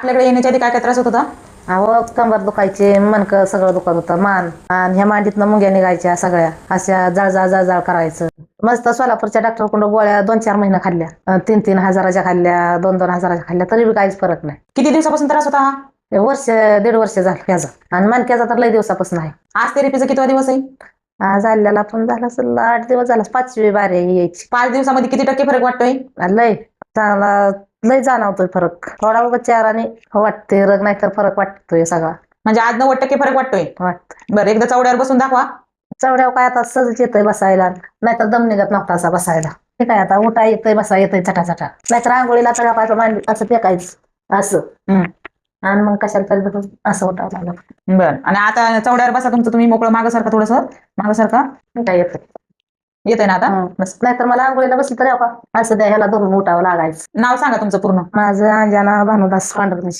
आपल्याकडे येण्याच्या आधी काय काय त्रास होत होता? अहो कंबर दुखायचे मनकं सगळं दुखत होतं मान. आणि ह्या मांडीतनं मुंग्या निघायच्या सगळ्या. अशा जळजाळ जळजाळ करायचं. मस्त सोलापूरच्या डॉक्टरकडून गोळ्या दोन चार महिने खाल्ल्या. अं, तीन तीन हजाराच्या खाल्ल्या दोन दोन हजाराच्या खाल्ल्या तरी बी काहीच फरक नाही. किती दिवसापासून त्रास होता हा? हे वर्ष दीड वर्ष झालं ह्याचा आणि मणक्याचा तर लय दिवसापासून आहे. आज थेरपीचा कितवा दिवस आहे? आज आलेला पण झाला असेल आठ दिवस झाला पाचवी बारी यायची. पाच दिवसामध्ये किती टक्के फरक वाटतोय? लय. चांगला लय जाणवतोय फरक. थोडा उगा चार आणि वाटते रग नाही तर फरक वाटतोय सगळा. म्हणजे आज नव्वद टक्के फरक वाटतोय? वाटत बरं एकदा चौड्यावर बसून दाखवा. चवड्यावर काय आता सहज येतंय बसायला. नाहीतर दम निघत नव्हता असा बसायला. हे काय आता उठा येतंय बसा येतंय चटा चटा नाहीतर आंघोळीला पाहिजे मांडी असं फेकायचं. असं. हम्म. आणि मग कशाला तरी बसून असं उठावं लागलं. बरं. आणि आता चौड्यावर बसा तुमचं. तुम्ही मोकळं मागं सारखा थोडस. मागं सारखा हे काय येतंय? येतंय ना आता. नाहीतर मला आंघोळीला बसली तर का असं द्या ह्याला धरून उठावं लागायचं. नाव सांगा तुमचं पूर्ण. माझं अंजना भानुदास पांढरमिशी